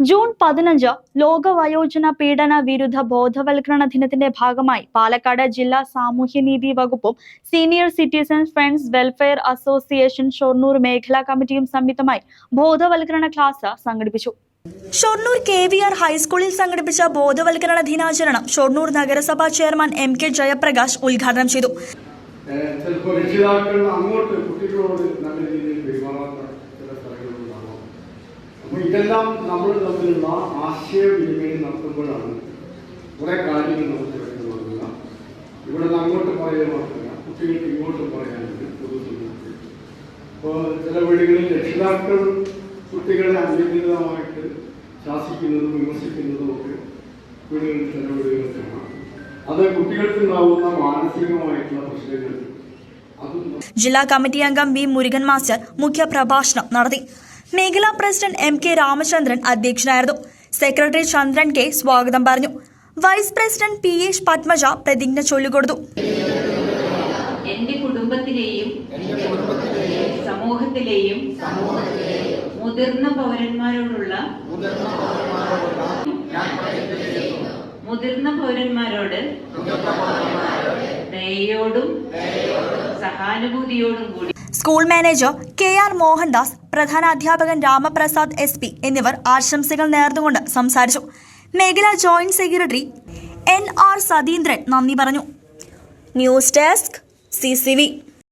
June പതിനഞ്ച് ലോക വയോജന പീഡന വിരുദ്ധ ബോധവൽക്കരണ ദിനത്തിന്റെ ഭാഗമായി പാലക്കാട് ജില്ലാ സാമൂഹ്യനീതി വകുപ്പും senior citizen friends welfare association Shoranur മേഖലാ കമ്മിറ്റിയും സംയുക്തമായി ബോധവൽക്കരണ ക്ലാസ് സംഘടിപ്പിച്ചു. ഷൊർണൂർ കെ വി ആർ ഹൈസ്കൂളിൽ സംഘടിപ്പിച്ച ബോധവൽക്കരണ ദിനാചരണം ഷൊർണൂർ നഗരസഭാ ചെയർമാൻ എം കെ ജയപ്രകാശ് ഉദ്ഘാടനം ചെയ്തു. അങ്ങോട്ട് കുട്ടികളോട് നല്ല രീതിയിൽ പെരുമാറാത്ത അപ്പോൾ ഇതെല്ലാം നമ്മൾ തമ്മിലുള്ള ആശയവിനിമയം നടത്തുമ്പോഴാണ് കുറേ കാര്യങ്ങൾ നമുക്ക് വ്യക്തമാക്കുക ഇവിടെ നിന്ന് അങ്ങോട്ട് പറയാൻ മാത്രമല്ല കുട്ടികൾക്ക് ഇങ്ങോട്ട് പറയാനുണ്ട് പൊതുസമൂഹത്തിൽ അപ്പോൾ ചില വീടുകളിൽ രക്ഷിതാക്കൾ കുട്ടികളെ അനിയന്ത്രിതമായിട്ട് ശാസിക്കുന്നതും വിമർശിക്കുന്നതും ഒക്കെ വീടുകളിൽ ചില വീടുകളിൽ കാണാം. അത് കുട്ടികൾക്കുണ്ടാവുന്ന മാനസികമായിട്ടുള്ള പ്രശ്നങ്ങൾ. ജില്ലാ കമ്മിറ്റി അംഗം ബി മുരുകൻ മാസ്റ്റർ മുഖ്യ പ്രഭാഷണം നടത്തി. മേഖലാ പ്രസിഡന്റ് എം കെ രാമചന്ദ്രൻ അധ്യക്ഷനായിരുന്നു. സെക്രട്ടറി ചന്ദ്രൻ കെ സ്വാഗതം പറഞ്ഞു. Vice president P H Padmaja പ്രതിജ്ഞ ചൊല്ലിക്കൊടുത്തു. എന്റെ കുടുംബത്തിലെയും സമൂഹത്തിലെയും മുതിർന്ന പൗരന്മാരോടുള്ള മുതിർന്ന പൗരന്മാരോട് ദയയോടും സഹാനുഭൂതിയോടും കൂടി school manager K R Mohandas പ്രധാന അധ്യാപകൻ രാമപ്രസാദ് എസ് പി എന്നിവർ ആശംസകൾ നേർന്നുകൊണ്ട് സംസാരിച്ചു. മേഖലാ joint secretary N R Satheendran നന്ദി പറഞ്ഞു. News desk C